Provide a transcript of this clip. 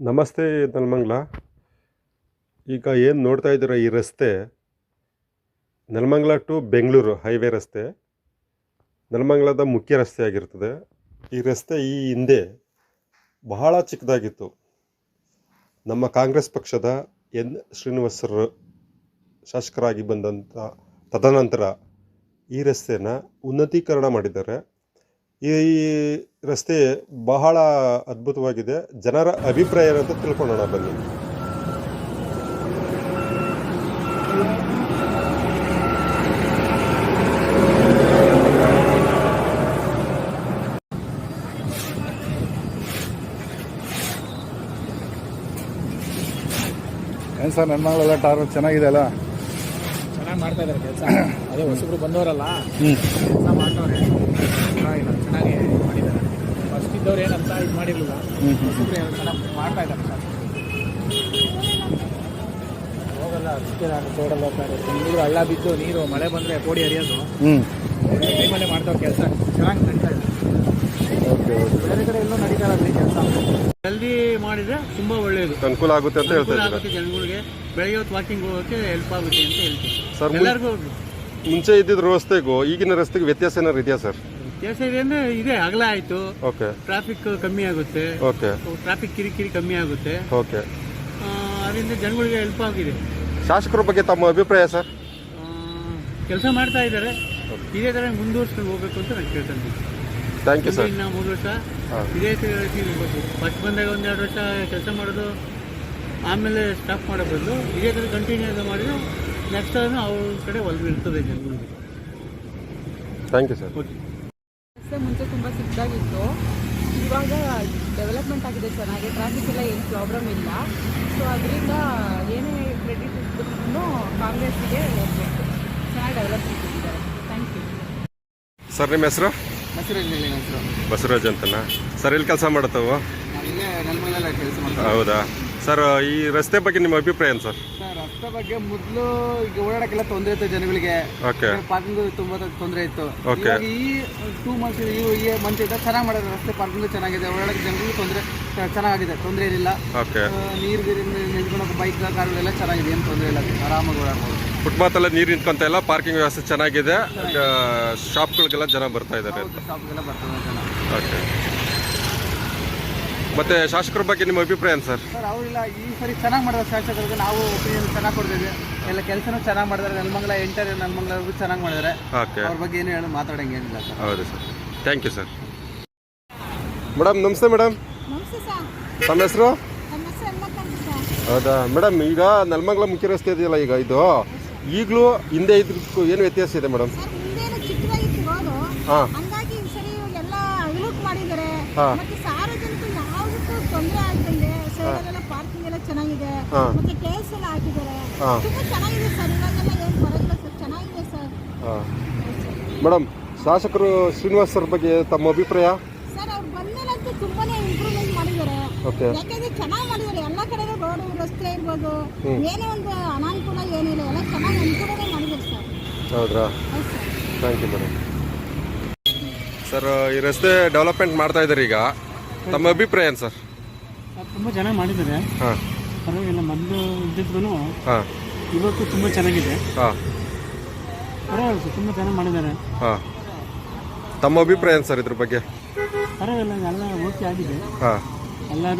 ನಮಸ್ತೆ ನೆಲಮಂಗ್ಲ. ಈಗ ಏನು ನೋಡ್ತಾ ಇದ್ದೀರ ಈ ರಸ್ತೆ? ನೆಲಮಂಗ್ಲ ಟು ಬೆಂಗಳೂರು ಹೈವೇ ರಸ್ತೆ. ನೆಲಮಂಗ್ಲದ ಮುಖ್ಯ ರಸ್ತೆ ಆಗಿರ್ತದೆ. ಈ ರಸ್ತೆ ಈ ಹಿಂದೆ ಬಹಳ ಚಿಕ್ಕದಾಗಿತ್ತು. ನಮ್ಮ ಕಾಂಗ್ರೆಸ್ ಪಕ್ಷದ ಎನ್ ಶ್ರೀನಿವಾಸರು ಶಾಸಕರಾಗಿ ಬಂದಂಥ ತದನಂತರ ಈ ರಸ್ತೆನ ಉನ್ನತೀಕರಣ ಮಾಡಿದ್ದಾರೆ. ಈ ರಸ್ತೆ ಬಹಳ ಅದ್ಭುತವಾಗಿದೆ. ಜನರ ಅಭಿಪ್ರಾಯ ಏನಂತ ತಿಳ್ಕೊಳ್ಳೋಣ ಬನ್ನಿ. ಏನು ಸರ್ ನನ್ನ ಮಗಳೆಲ್ಲ ಟಾರ್ ಚೆನ್ನಾಗಿದೆ ಅಲ್ಲ? ಚೆನ್ನಾಗಿ ಮಾಡ್ತಾ ಇದ್ದಾರೆ ಕೆಲಸ. ಅದೇ ಹೊಸಬ್ರು ಬಂದವರಲ್ಲ. ಹ್ಮ್. ಕೆಲಸ ಮಾಡ್ತವ್ರೆ. ಪರವಾಗಿಲ್ಲ ಚೆನ್ನಾಗಿ ಮಾಡಿದ್ದಾರೆ. ಫಸ್ಟ್ ಇದ್ದವ್ರು ಏನಂತ ಇದು ಮಾಡಿರಲಿಲ್ಲ. ಚೆನ್ನಾಗಿ ಮಾಡ್ತಾ ಇದ್ದಾರೆ. ಸರ್ ಹೋಗಲ್ಲ ಅಷ್ಟೇ ನಾನು ತೋಡಲ್ಲ ಸರ್. ಬೆಂಗಳೂರು ಹಳ್ಳ ಬಿದ್ದು ನೀರು ಮಳೆ ಬಂದರೆ ಕೋಡಿ ಹರಿಯೋದು. ಟೈಮಲ್ಲೇ ಮಾಡ್ತಾವ್ರೆ ಕೆಲಸ ಚೆನ್ನಾಗಿ ನಡೀತಾ ಇದೆ. ಬೇರೆ ಕಡೆ ಎಲ್ಲೂ ನಡೀತಾ ಇಲ್ಲ ಕೆಲಸ. ಜಲ್ದಿ ಮಾಡಿದ್ರೆ ತುಂಬ ಒಳ್ಳೇದು. ಅನುಕೂಲ ಆಗುತ್ತೆ ಅಂತ ಹೇಳ್ತಾ ಅನುಕೂಲ ಜನಗಳಿಗೆ. ಬೆಳಗ್ಗೆ ಹೊತ್ತು ವಾಕಿಂಗ್ ಹೋಗೋಕ್ಕೆ ಹೆಲ್ಪ್ ಆಗುತ್ತೆ ಅಂತ ಮುಂ- ಎಲ್ಲರಿಗೂ ಮುಂಚೆ ಇದ್ದಿದ್ದ ರಸ್ತೆಗೂ ಈಗಿನ ರಸ್ತೆಗೆ ವ್ಯತ್ಯಾಸ ಏನಾದ್ರು ಇದೆಯಾ ಸರ್? ಕೆಲಸ ಇದೆ ಅಂದ್ರೆ ಇದೆ ಅಗಲ ಆಯಿತು. ಓಕೆ ಟ್ರಾಫಿಕ್ ಕಮ್ಮಿ ಆಗುತ್ತೆ. ಓಕೆ ಟ್ರಾಫಿಕ್ ಕಿರಿಕಿರಿ ಕಮ್ಮಿ ಆಗುತ್ತೆ. ಓಕೆ ಅದರಿಂದ ಜನಗಳಿಗೆ ಹೆಲ್ಪ್ ಆಗಿದೆ. ಶಾಸಕರ ಬಗ್ಗೆ ತಮ್ಮ ಅಭಿಪ್ರಾಯ ಸರ್ ಕೆಲಸ ಮಾಡ್ತಾ ಇದ್ದಾರೆ. ಇದೇ ಥರ ಮುಂದುವರ್ಸ್ಕೊಂಡು ಹೋಗ್ಬೇಕು ಅಂತ ನಾನು ಕೇಳ್ತೀನಿ ಥ್ಯಾಂಕ್ ಯು ಸರ್ ಇನ್ನು ಮೂರು ವರ್ಷ. ಇದೇ ಫಸ್ಟ್ ಬಂದಾಗ ಒಂದೆರಡು ವರ್ಷ ಕೆಲಸ ಮಾಡೋದು ಆಮೇಲೆ ಸ್ಟಾಪ್ ಮಾಡೋ ಬದಲು ಇದೇ ಥರ ಕಂಟಿನ್ಯೂ ಮಾಡಿದ್ರೆ ನೆಕ್ಸ್ಟ್ ಅವ್ರ ಕಡೆ ಒಲವು ಇರ್ತದೆ ಜನಗಳಿಗೆ. ಥ್ಯಾಂಕ್ ಯು ಸರ್ ರಸ್ತೆ ಮುಂಚೆ ತುಂಬ ಚಿಕ್ಕದಾಗಿತ್ತು ಇವಾಗ ಡೆವಲಪ್ಮೆಂಟ್ ಆಗಿದೆ ಚೆನ್ನಾಗಿ ಟ್ರಾಫಿಕ್ ಎಲ್ಲ ಏನು ಪ್ರಾಬ್ಲಮ್ ಇಲ್ಲ. ಸೊ ಅದರಿಂದ ಏನೇ ಕ್ರೆಡಿಟ್ ಇದ್ರೂ ಕಾಂಗ್ರೆಸ್ಸಿಗೆ ಹೋಗಬೇಕು. ಚೆನ್ನಾಗಿ ಡೆವಲಪ್ ಇಟ್ಟಿದ್ದಾರೆ ಥ್ಯಾಂಕ್ ಯು ಸರ್ ನಿಮ್ಮ ಹೆಸರು? ಹೆಸರು. ಬಸವರಾಜ್ ಅಂತನಾ? ಸರ್ ಎಲ್ಲಿ ಕೆಲಸ ಮಾಡತ್ತವು? ಇಲ್ಲೇ ಕೆಲಸ ಮಾಡ್ತಾರೆ ಹೌದಾ? ಸರ್ ಈ ರಸ್ತೆ ಬಗ್ಗೆ ನಿಮ್ಮ ಅಭಿಪ್ರಾಯ ಏನು ಸರ್ ಬಗ್ಗೆ ಮೊದಲು ಈಗ ಓಡಾಡಕ್ಕೆಲ್ಲ ತೊಂದರೆ ಇತ್ತು ಜನಗಳಿಗೆ. ಓಕೆ ಪಾರ್ಕಿಂಗ್ ತುಂಬಾ ತೊಂದರೆ ಇತ್ತು. Okay. ಇವಾಗ ಈ ಟೂ ಮಂತ್ಸ್ ಈ ಈ ಮಂತ್ ಇಂದ ಚೆನ್ನಾಗಿ ಮಾಡಿದ್ರೆ ರಸ್ತೆ ಪಾರ್ಕಿಂಗ್ ಚೆನ್ನಾಗಿದೆ. ಓಡಾಡಕ್ಕೆ ಜನಗಳಿಗೆ ತೊಂದರೆ ಚೆನ್ನಾಗಿದೆ. ತೊಂದರೆ ಏನಿಲ್ಲ. ಓಕೆ ನೀರು ನಿಂತ್ಕೊಂಡು ಬೈಕ್ ಕಾರುಗಳೆಲ್ಲ ಚೆನ್ನಾಗಿದೆ. ಏನು ತೊಂದರೆ ಇಲ್ಲ. ಆರಾಮಾಗಿ ಓಡಾಡ್ಬೋದು. ಫುಟ್ಪಾತಲ್ಲ ನೀರು ನಿಂತ್ಕೊಂತ ಇಲ್ಲ ಪಾರ್ಕಿಂಗ್ ವ್ಯವಸ್ಥೆ ಚೆನ್ನಾಗಿದೆ. ಶಾಪ್ಗಳಿಗೆಲ್ಲ ಜನ ಬರ್ತಾ ಇದ್ದಾರೆ. ಶಾಪ್ಗೆಲ್ಲ ಬರ್ತದೆ ಜನ. ಓಕೆ ಮತ್ತೆ ಶಾಸಕರ ಬಗ್ಗೆ ನಿಮ್ಮ ಅಭಿಪ್ರಾಯ ಏನು ಸರ್? ಸರ್ ಅವರಿಲ್ಲ ಈ ಸರಿ ಚೆನ್ನಾಗಿ ಮಾಡಿದ್ರೆ ಶಾಸಕರಿಗೆ ನಾವು ಒಪಿನಿಯನ್ ಚೆನ್ನಾಗಿ ಕೊಡ್ತೀವಿ ಎಲ್ಲ ಕೆಲಸನೂ ಚೆನ್ನಾಗಿ ಮಾಡಿದ್ದಾರೆ ನೆಲಮಂಗಲ ಎಂಟರ್ ನೆಲಮಂಗಲ ಚೆನ್ನಾಗಿ ಮಾಡಿದ್ದಾರೆ ಓಕೆ ಅವ್ರ ಬಗ್ಗೆ ಏನು ಹೇಳಿ ಮಾತಾಡಂಗೇನಿಲ್ಲ ಸರ್. ಹೌದು sir. Thank you sir madam ನಮಸ್ತೆ ಮೇಡಮ್ ನಮಸ್ತೆ ಸರ್ ತಮ್ಮ ಹೆಸರು? ಹೌದಾ? ಮೇಡಮ್ ಈಗ ನೆಲಮಂಗಲ ಮುಖ್ಯ ರಸ್ತೆ ಇದೆಯಲ್ಲ ಈಗ ಇದು? ಈಗಲೂ ಹಿಂದೆ ಇದಕ್ಕೂ ಏನು ವ್ಯತ್ಯಾಸ ಇದೆ ಮೇಡಮ್ ಹಾಂ. ಹಾ. ತೊಂದರೆ ಆಗ್ತಂಗೆ ಸೈಡಲ್ಲೆಲ್ಲ ಪಾರ್ಕಿಂಗ್ ಎಲ್ಲ ಚೆನ್ನಾಗಿದೆ. ಮತ್ತೆ ಟೇಲ್ಸ್ ಎಲ್ಲ ಹಾಕಿದ್ದಾರೆ. ತುಂಬಾ ಚೆನ್ನಾಗಿದೆ ಸರ್ ಇವಾಗೆಲ್ಲ ಏನು ಬರೋದಿಲ್ಲ ಸರ್ ಚೆನ್ನಾಗಿದೆ ಸರ್. ಹಾಂ. ಮೇಡಮ್ ಶಾಸಕರು ಶ್ರೀನಿವಾಸ್ ಸರ್ ಬಗ್ಗೆ ತಮ್ಮ ಅಭಿಪ್ರಾಯ? ಸರ್ ಅವ್ರು ಬಂದ್ಮೇಲಂತೂ ತುಂಬಾನೇ ಇಂಪ್ರೂವ್ಮೆಂಟ್ ಮಾಡಿದ್ದಾರೆ. ಓಕೆ. ಯಾಕಂದ್ರೆ ಚೆನ್ನಾಗಿ ಮಾಡಿದ್ದಾರೆ. ಎಲ್ಲ ಕಡೆನೂ ರೋಡು ರಸ್ತೆ ಇರ್ಬೋದು. ಏನೇ ಒಂದು ಅನಾನುಕೂಲ ಏನಿಲ್ಲ ಎಲ್ಲ ಚೆನ್ನಾಗಿ ಅನುಕೂಲನೇ ಮಾಡಿದ್ದಾರೆ ಸರ್. ಹೌದ್ರಾ? ಹೌದು ಥ್ಯಾಂಕ್ ಯು ಮೇಡಮ್ ಸರ್ ಈ ರಸ್ತೆ ಡೆವಲಪ್ಮೆಂಟ್ ಮಾಡ್ತಾ ಇದ್ದಾರೆ ಈಗ. ತಮ್ಮ ಅಭಿಪ್ರಾಯ ಏನು ಸರ್? ತುಂಬ ಚೆನ್ನಾಗಿ ಮಾಡಿದ್ದಾರೆ. ಹಾಂ. ಪರವಾಗಿಲ್ಲ ಮೊದಲು ಇದ್ದಿದ್ರು ಹಾಂ. ಇವತ್ತು ತುಂಬ ಚೆನ್ನಾಗಿದೆ. ಹಾಂ. ಪರವಾಗಿಲ್ಲ ಸರ್ ತುಂಬ ಚೆನ್ನಾಗಿ ಮಾಡಿದ್ದಾರೆ. ಹಾಂ. ತಮ್ಮ ಅಭಿಪ್ರಾಯ ಏನು ಸರ್ ಇದ್ರ ಬಗ್ಗೆ? ಪರವಾಗಿಲ್ಲ ಎಲ್ಲ ಓಕೆ ಆಗಿದೆ. ಹಾಂ. ಎಲ್ಲರಿಗೂ